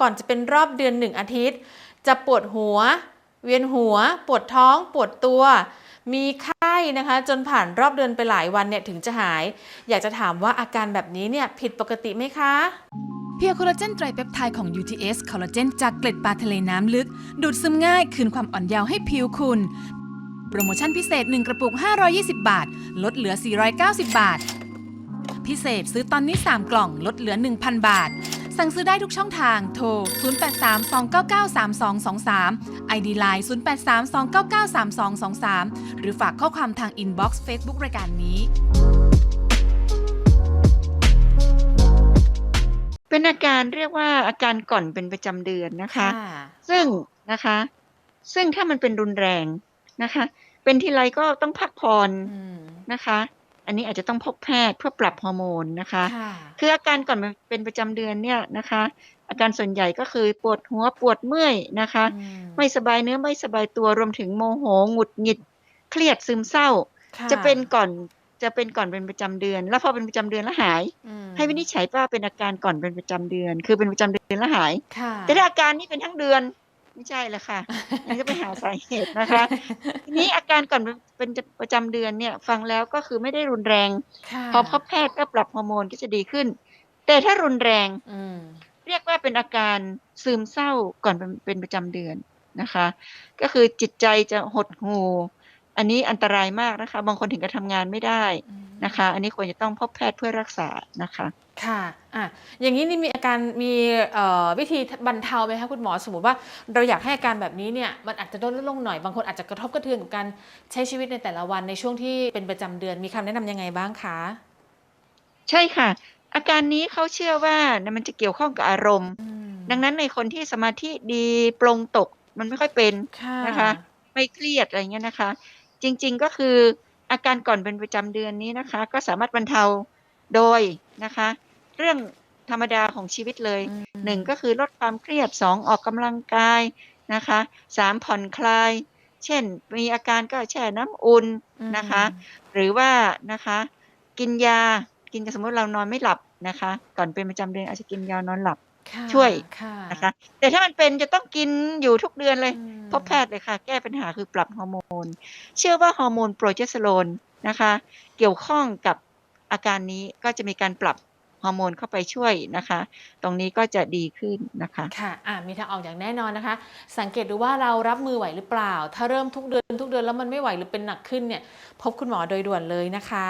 ก่อนจะเป็นรอบเดือนหนึ่งอาทิตย์ จะปวดหัว เวียนหัว ปวดท้อง ปวดตัว มีไข้นะคะ จนผ่านรอบเดือนไปหลายวันเนี่ยถึงจะหาย อยากจะถามว่าอาการแบบนี้เนี่ยผิดปกติไหมคะเพียวคอลลาเจนไตรเปปไทด์ของ UTS คอลลาเจนจากเกล็ดปลาทะเลน้ำลึก ดูดซึมง่าย คืนความอ่อนเยาว์ให้ผิวคุณ โปรโมชั่นพิเศษ 1 กระปุก 520 บาท ลดเหลือ 490 บาท พิเศษซื้อตอนนี้ 3 กล่อง ลดเหลือ 1,000 บาท สั่งซื้อได้ทุกช่องทาง โทร 0832993223 ID Line 0832993223 หรือฝากข้อความทางอินบ็อกซ์เฟซบุ๊กรายการนี้ เป็นอาการเรียกว่าอาการก่อนเป็นประจำเดือนนะคะ ซึ่งนะคะ ซึ่งถ้ามันเป็นรุนแรงนะคะ เป็นทีไรก็ต้องพักผ่อนอืมนะคะ อันนี้อาจจะต้องพบแพทย์เพื่อปรับฮอร์โมนนะคะค่ะคืออาการก่อนเป็นประจำเดือนเนี่ยนะคะ อาการส่วนใหญ่ก็คือปวดหัวปวดเมื่อยนะคะอืมไม่สบายเนื้อไม่สบายตัวรวมถึงโมโหหงุดหงิด เครียดซึมเศร้าค่จะเป็นก่อนจะเป็นก่อนเป็นประจำเดือน แล้วพอเป็นประจำเดือนแล้วหายอืมให้วินิจฉัยว่าเป็นอาการก่อนเป็นประจำเดือน คือเป็นประจำเดือนแล้วหายค่ะแต่ถ้าอาการนี้เป็นทั้งเดือน ไม่ใช่เลยค่ะ อันนี้ก็ไปหาสาเหตุนะคะ ทีนี้อาการก่อนเป็นประจำเดือนเนี่ย ฟังแล้วก็คือไม่ได้รุนแรง ค่ะ พอพบแพทย์ก็ปรับฮอร์โมนก็จะดีขึ้น แต่ถ้ารุนแรง อืม เรียกว่าเป็นอาการซึมเศร้าก่อนเป็นเป็นประจำเดือนนะคะ ก็คือจิตใจจะหดหู่อันนี้อันตรายมากนะคะ บางคนถึงกับทำงานไม่ได้นะคะ อันนี้ควรจะต้องพบแพทย์เพื่อรักษานะคะ ค่ะอะอย่างนี้นี่มีอาการมีเอ่อวิธีบรรเทาไหมคะคุณหมอสมมติว่าเราอยากให้อาการแบบนี้เนี่ยมันอาจจะลดลงหน่อยบางคนอาจจะกระทบกระเทือนกับการใช้ชีวิตในแต่ละวันในช่วงที่เป็นประจำเดือนมีคำแนะนำยังไงบ้างคะใช่ค่ะ อาการนี้เขาเชื่อว่านะมันจะเกี่ยวข้องกับอารมณ์อืมดังนั้นในคนที่สมาธิดีปลงตกมันไม่ค่อยเป็นค่ะนะคะ ไม่เครียดอะไรเงี้ยนะคะ จริงๆก็คืออาการก่อนเป็นประจำเดือนนี้นะคะ ก็สามารถบรรเทาโดยนะคะ เรื่องธรรมดาของชีวิตเลยอืมหนึ่งก็คือลดความเครียดสองออกกำลังกายนะคะสามผ่อนคลาย เช่นมีอาการก็แช่น้ำอุ่นนะคะ หรือว่านะคะกินยากินสมมติเรานอนไม่หลับนะคะ ก่อนเป็นประจำเดือนอาจจะกินยานอนหลับค่ะช่วยค่ะนะคะ แต่ถ้ามันเป็นจะต้องกินอยู่ทุกเดือนเลยอืมพบแพทย์เลยค่ะ แก้ปัญหาคือปรับฮอร์โมน เชื่อว่าฮอร์โมนโปรเจสเตอโรนนะคะ เกี่ยวข้องกับอาการนี้ก็จะมีการปรับ ฮอร์โมนเข้าไปช่วยนะคะ ตรงนี้ก็จะดีขึ้นนะคะค่ะอะมีทางออกอย่างแน่นอนนะคะ สังเกตดูว่าเรารับมือไหวหรือเปล่า ถ้าเริ่มทุกเดือนทุกเดือนแล้วมันไม่ไหวหรือเป็นหนักขึ้นเนี่ยพบคุณหมอโดยด่วนเลยนะคะ